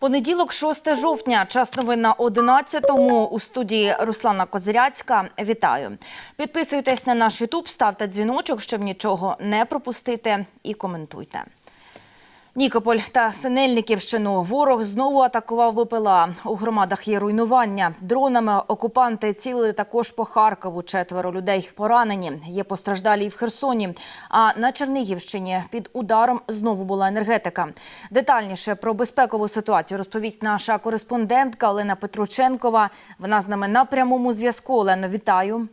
Понеділок, 6 жовтня, час новин на 11-му. У студії Руслана Козиряцька. Вітаю. Підписуйтесь на наш Ютуб, ставте дзвіночок, щоб нічого не пропустити, і коментуйте. Нікополь та Синельниківщину ворог знову атакував БПЛА. У громадах є руйнування. Дронами окупанти цілили також по Харкову. Четверо людей поранені. Є постраждалі і в Херсоні. А на Чернігівщині під ударом знову була енергетика. Детальніше про безпекову ситуацію розповість наша кореспондентка Олена Петрученкова. Вона з нами на прямому зв'язку. Олено, вітаю.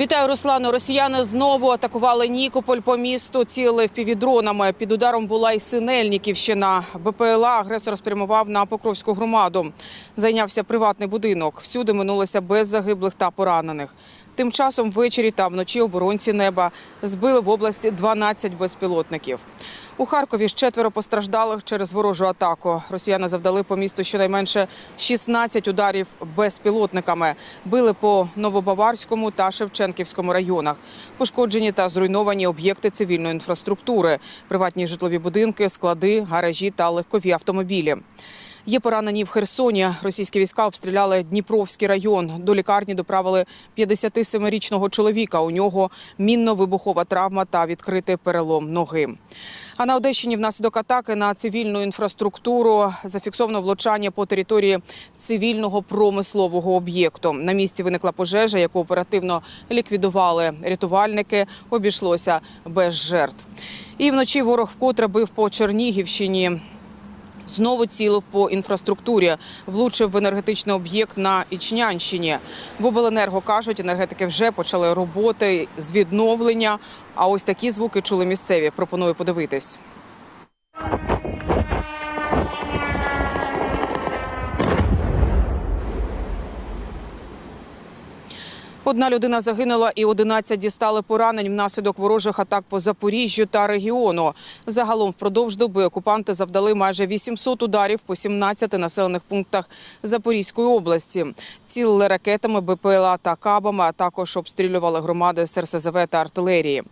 Вітаю, Руслану. Росіяни знову атакували Нікополь по місту, Ціли впівдронами. Під ударом була й Синельниківщина. БПЛА агресор спрямував на Покровську громаду. Зайнявся приватний будинок. Всюди минулося без загиблих та поранених. Тим часом ввечері та вночі оборонці неба збили в області 12 безпілотників. У Харкові ж четверо постраждалих через ворожу атаку. Росіяни завдали по місту щонайменше 16 ударів безпілотниками. Били по Новобаварському та Шевченківському районах. Пошкоджені та зруйновані об'єкти цивільної інфраструктури, приватні житлові будинки, склади, гаражі та легкові автомобілі. Є поранені в Херсоні. Російські війська обстріляли Дніпровський район. До лікарні доправили 57-річного чоловіка. У нього мінно-вибухова травма та відкритий перелом ноги. А на Одещині внаслідок атаки на цивільну інфраструктуру зафіксовано влучання по території цивільного промислового об'єкту. На місці виникла пожежа, яку оперативно ліквідували рятувальники. Обійшлося без жертв. І вночі ворог вкотре бив по Чернігівщині. Знову цілив по інфраструктурі, влучив в енергетичний об'єкт на Ічнянщині. В обленерго кажуть, енергетики вже почали роботи з відновлення. А ось такі звуки чули місцеві. Пропоную подивитись. Одна людина загинула і 11 дістали поранень внаслідок ворожих атак по Запоріжжю та регіону. Загалом впродовж доби окупанти завдали майже 800 ударів по 17 населених пунктах Запорізької області. Цілили ракетами, БПЛА та кабами, а також обстрілювали громади з РСЗВ та артилерії.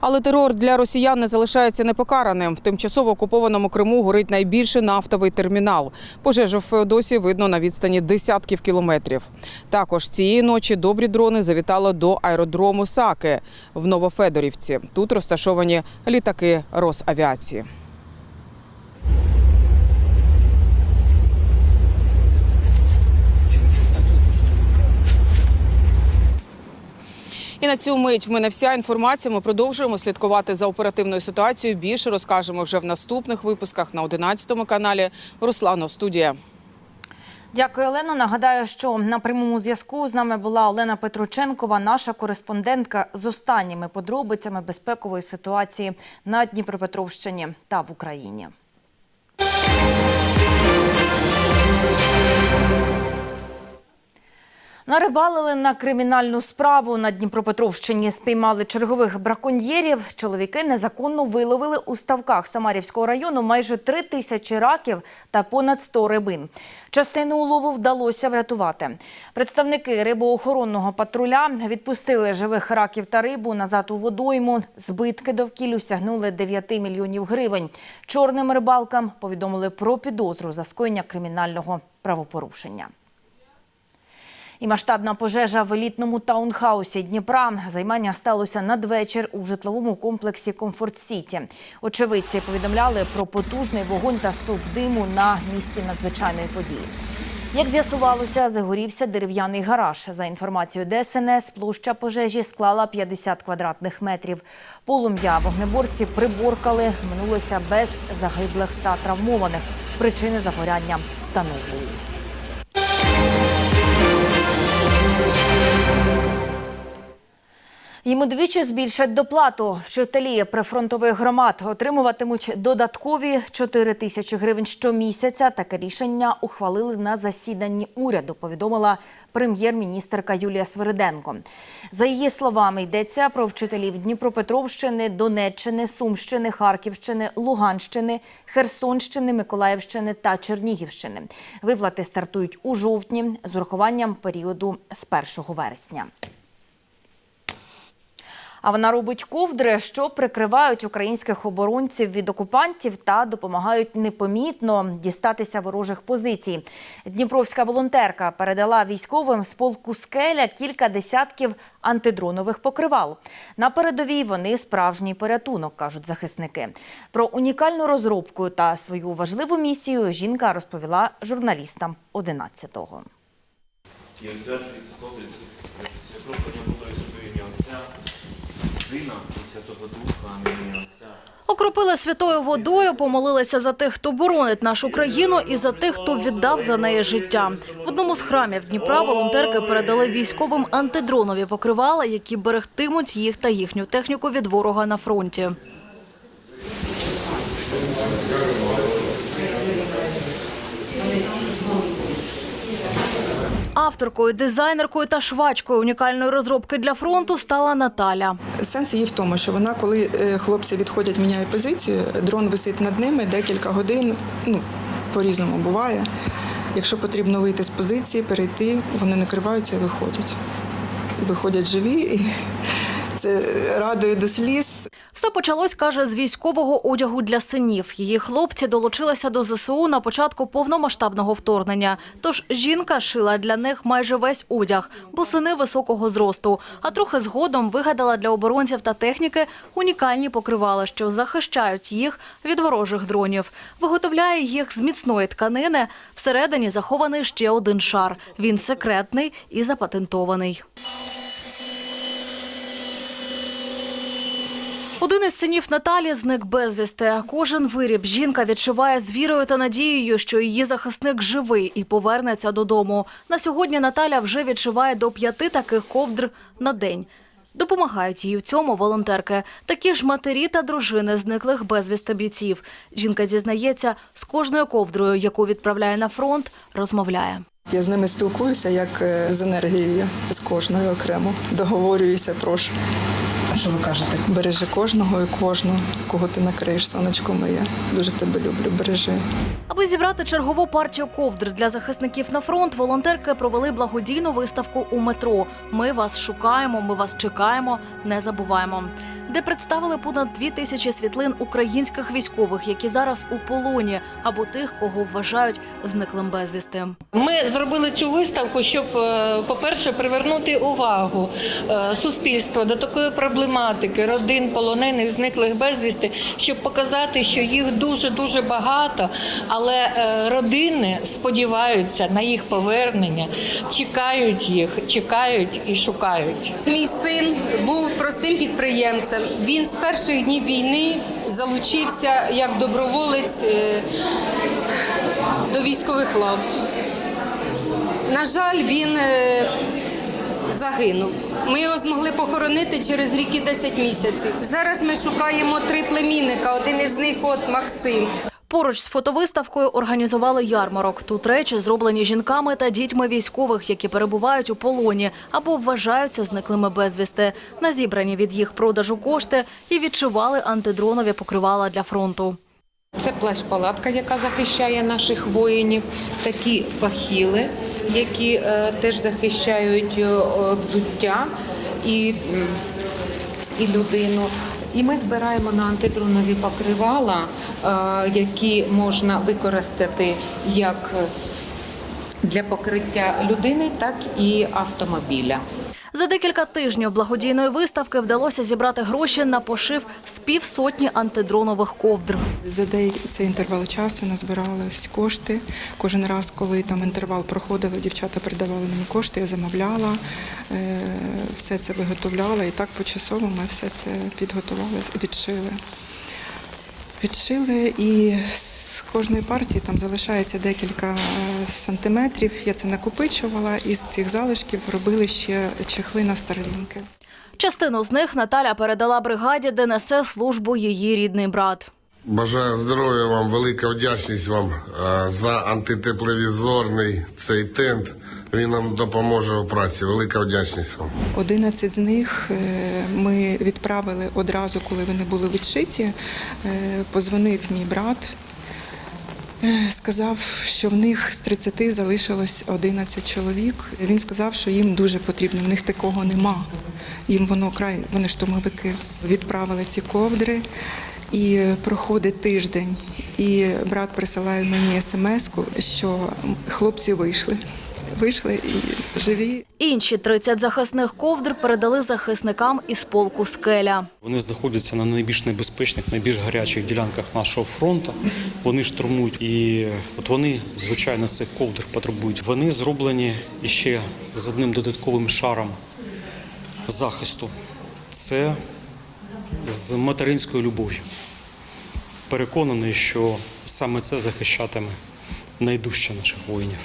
Але терор для росіян не залишається непокараним. В тимчасово окупованому Криму горить найбільший нафтовий термінал. Пожежу в Феодосії видно на відстані десятків кілометрів. Також цієї ночі добрі дрони завітали до аеродрому Саки в Новофедорівці. Тут розташовані літаки Росавіації. І на цю мить в мене вся інформація. Ми продовжуємо слідкувати за оперативною ситуацією. Більше розкажемо вже в наступних випусках на 11 каналі. Руслано студія. Дякую, Олено. Нагадаю, що на прямому зв'язку з нами була Олена Петрученкова, наша кореспондентка з останніми подробицями безпекової ситуації на Дніпропетровщині та в Україні. Нарибалили на кримінальну справу на Дніпропетровщині. Спіймали чергових браконьєрів. Чоловіки незаконно виловили у ставках Самарівського району майже три тисячі раків та понад 100 рибин. Частину улову вдалося врятувати. Представники рибоохоронного патруля відпустили живих раків та рибу назад у водойму. Збитки довкіллю сягнули 9 мільйонів гривень. Чорним рибалкам повідомили про підозру за скоєння кримінального правопорушення. І масштабна пожежа в елітному таунхаусі Дніпра. Займання сталося надвечір у житловому комплексі Комфорт Сіті. Очевидці повідомляли про потужний вогонь та стовп диму на місці надзвичайної події. Як з'ясувалося, загорівся дерев'яний гараж. За інформацією ДСНС, площа пожежі склала 50 квадратних метрів. Полум'я вогнеборці приборкали, минулося без загиблих та травмованих. Причини загоряння встановлюють. Йому двічі збільшать доплату. Вчителі прифронтових громад отримуватимуть додаткові 4 тисячі гривень щомісяця. Таке рішення ухвалили на засіданні уряду, повідомила прем'єр-міністерка Юлія Свириденко. За її словами, йдеться про вчителів Дніпропетровщини, Донеччини, Сумщини, Харківщини, Луганщини, Херсонщини, Миколаївщини та Чернігівщини. Виплати стартують у жовтні з урахуванням періоду з 1 вересня. А вона робить ковдри, що прикривають українських оборонців від окупантів та допомагають непомітно дістатися ворожих позицій. Дніпровська волонтерка передала військовим з полку скеля кілька десятків антидронових покривал. На передовій вони справжній порятунок, кажуть захисники. Про унікальну розробку та свою важливу місію жінка розповіла журналістам 11-го. І освячується Ковриці, святого не було і ім'я Отця, і Сина, і Святого Духа, амінь Окропили святою водою, помолилися за тих, хто боронить нашу країну, і за тих, хто віддав за неї життя. В одному з храмів Дніпра волонтерки передали військовим антидронові покривала, які берегтимуть їх та їхню техніку від ворога на фронті. Авторкою, дизайнеркою та швачкою унікальної розробки для фронту стала Наталя. Сенс її в тому, що вона, коли е, хлопці відходять, міняють позицію, дрон висить над ними декілька годин. Ну по-різному буває. Якщо потрібно вийти з позиції, перейти, вони накриваються і виходять. Виходять живі, і це радує до сліз. Все почалось, каже, з військового одягу для синів. Її хлопці долучилися до ЗСУ на початку повномасштабного вторгнення. Тож жінка шила для них майже весь одяг, бо сини високого зросту. А трохи згодом вигадала для оборонців та техніки унікальні покривала, що захищають їх від ворожих дронів. Виготовляє їх з міцної тканини. Всередині захований ще один шар. Він секретний і запатентований. Один із синів Наталі зник безвісти. Кожен виріб жінка відчуває з вірою та надією, що її захисник живий і повернеться додому. На сьогодні Наталя вже відчуває до п'яти таких ковдр на день. Допомагають їй у цьому волонтерки. Такі ж матері та дружини зниклих безвісти бійців. Жінка зізнається, з кожною ковдрою, яку відправляє на фронт, розмовляє. Я з ними спілкуюся як е, з енергією, з кожною окремо. Договорююся, прошу. Що ви кажете? Бережи кожного і кожну, кого ти накриєш, сонечко моє. Дуже тебе люблю, бережи. Аби зібрати чергову партію ковдр для захисників на фронт, волонтерки провели благодійну виставку у метро. Ми вас шукаємо, ми вас чекаємо, не забуваємо. Де представили понад дві тисячі світлин українських військових, які зараз у полоні, або тих, кого вважають зниклим безвісти. Ми зробили цю виставку, щоб, е, по-перше, привернути увагу е, суспільства до такої проблематики родин полонених, зниклих безвісти, щоб показати, що їх дуже дуже багато, але е, родини сподіваються на їх повернення, чекають їх, чекають і шукають. Мій син був простим підприємцем. Він з перших днів війни залучився як доброволець е, до військових лав. На жаль, він е, загинув. Ми його змогли похоронити через рік і 10 місяців. Зараз ми шукаємо три племінника. Один із них от Максим. Поруч з фотовиставкою організували ярмарок. Тут речі зроблені жінками та дітьми військових, які перебувають у полоні або вважаються зниклими безвісти. На зібрані від їх продажу кошти і відшивали антидронові покривала для фронту. Це плащ-палатка, яка захищає наших воїнів, такі бахіли, які е, теж захищають е, взуття і, і людину. І ми збираємо на антидронові покривала, які можна використати як для покриття людини, так і автомобіля. За декілька тижнів благодійної виставки вдалося зібрати гроші на пошив з півсотні антидронових ковдр. За деякий цей інтервал часу назбирались кошти. Кожен раз, коли там інтервал проходили, дівчата передавали мені кошти, я замовляла, е, все це виготовляла. І так почасово ми все це підготували, відшили. Відшили і з кожної партії там залишається декілька е, сантиметрів. Я це накопичувала і з цих залишків робили ще чехли на старлінки. Частину з них Наталя передала бригаді, де несе службу її рідний брат. Бажаю здоров'я вам, велика вдячність вам е, за антитепловізорний цей тент. Він нам допоможе у праці. Велика вдячність вам. 11 з них е, ми відправили одразу, коли вони були відшиті. Е, Позвонив мій брат Е, Сказав, що в них з 30 залишилось 11 чоловік. Він сказав, що їм дуже потрібно, в них такого нема. Їм воно край, вони штурмовики відправили ці ковдри. І проходить тиждень, і брат присилає мені смс-ку, що хлопці вийшли. Вийшли і живі. Інші 30 захисних ковдр передали захисникам із полку «Скеля». Вони знаходяться на найбільш небезпечних, найбільш гарячих ділянках нашого фронту. Вони штурмують і от вони, звичайно, цих ковдр потребують. Вони зроблені іще з одним додатковим шаром захисту. Це з материнською любов'ю. Переконаний, що саме це захищатиме найдужче наших воїнів.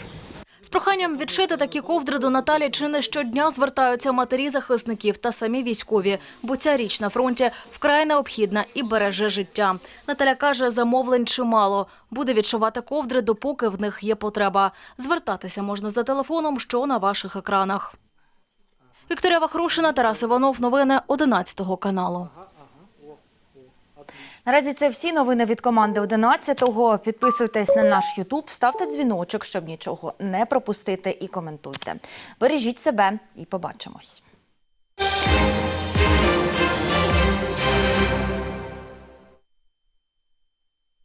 Проханням відшити такі ковдри до Наталі чи не щодня звертаються матері захисників та самі військові, бо ця річ на фронті вкрай необхідна і береже життя. Наталя каже, замовлень чимало. Буде відшивати ковдри, допоки в них є потреба. Звертатися можна за телефоном, що на ваших екранах. Вікторія Вахрушина, Тарас Іванов. Новини 11 каналу. Наразі це всі новини від команди 11-го. Підписуйтесь на наш Ютуб, ставте дзвіночок, щоб нічого не пропустити, і коментуйте. Бережіть себе і побачимось.